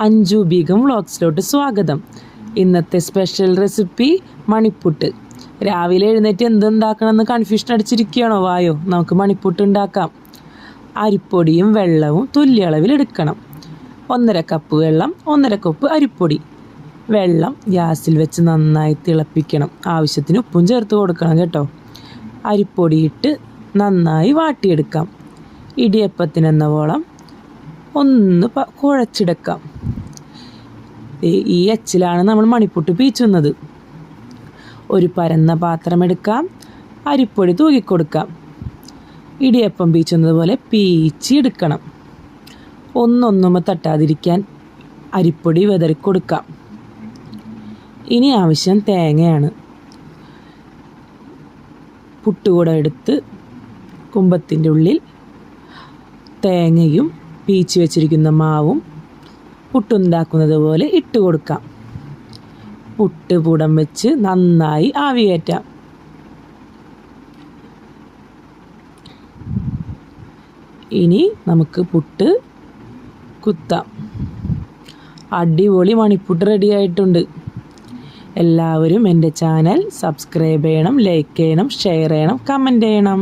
അഞ്ജു ബീഗം വ്ളോഗ്സിലോട്ട് സ്വാഗതം. ഇന്നത്തെ special recipe മണിപ്പുട്ട്. രാവിലെ എഴുന്നേറ്റ് എന്തുണ്ടാക്കണമെന്ന് കൺഫ്യൂഷൻ അടിച്ചിരിക്കുകയാണോ? വായോ നമുക്ക് മണിപ്പുട്ട് ഉണ്ടാക്കാം. അരിപ്പൊടിയും വെള്ളവും തുല്യ അളവിൽ എടുക്കണം. ഒന്നര കപ്പ് വെള്ളം ഒന്നര കപ്പ് അരിപ്പൊടി. വെള്ളം ഗ്യാസിൽ വെച്ച് നന്നായി തിളപ്പിക്കണം. ആവശ്യത്തിന് ഉപ്പും ചേർത്ത് കൊടുക്കണം കേട്ടോ. അരിപ്പൊടിയിട്ട് നന്നായി വാട്ടിയെടുക്കാം. ഇടിയപ്പത്തിനെന്ന വോളം ഒന്ന് കുഴച്ചെടുക്കാം. ഈ എച്ചിലാണ് നമ്മൾ മണിപ്പുട്ട് പീച്ചുന്നത്. ഒരു പരന്ന പാത്രം എടുക്കാം അരിപ്പൊടി തൂകിക്കൊടുക്കാം ഇടിയപ്പം പീച്ചുന്നത് പോലെ പീച്ചി എടുക്കണം. ഒന്നൊന്നുമ തട്ടാതിരിക്കാൻ അരിപ്പൊടി വിതറിക്കൊടുക്കാം ഇനി ആവശ്യം തേങ്ങയാണ്. പുട്ടുകൂടെ എടുത്ത് കുമ്പത്തിന്റെ ഉള്ളിൽ തേങ്ങയും പീച്ച് വെച്ചിരിക്കുന്ന മാവും പുട്ടുണ്ടാക്കുന്നത് പോലെ ഇട്ട് കൊടുക്കാം. പുട്ട് പുടം വെച്ച് നന്നായി ആവിയേറ്റാം. ഇനി നമുക്ക് പുട്ട് കുത്താം. അടിപൊളി മണിപ്പുട്ട് റെഡി ആയിട്ടുണ്ട്. എല്ലാവരും എന്റെ ചാനൽ സബ്സ്ക്രൈബ് ചെയ്യണം ലൈക്ക് ചെയ്യണം ഷെയർ ചെയ്യണം കമന്റ് ചെയ്യണം.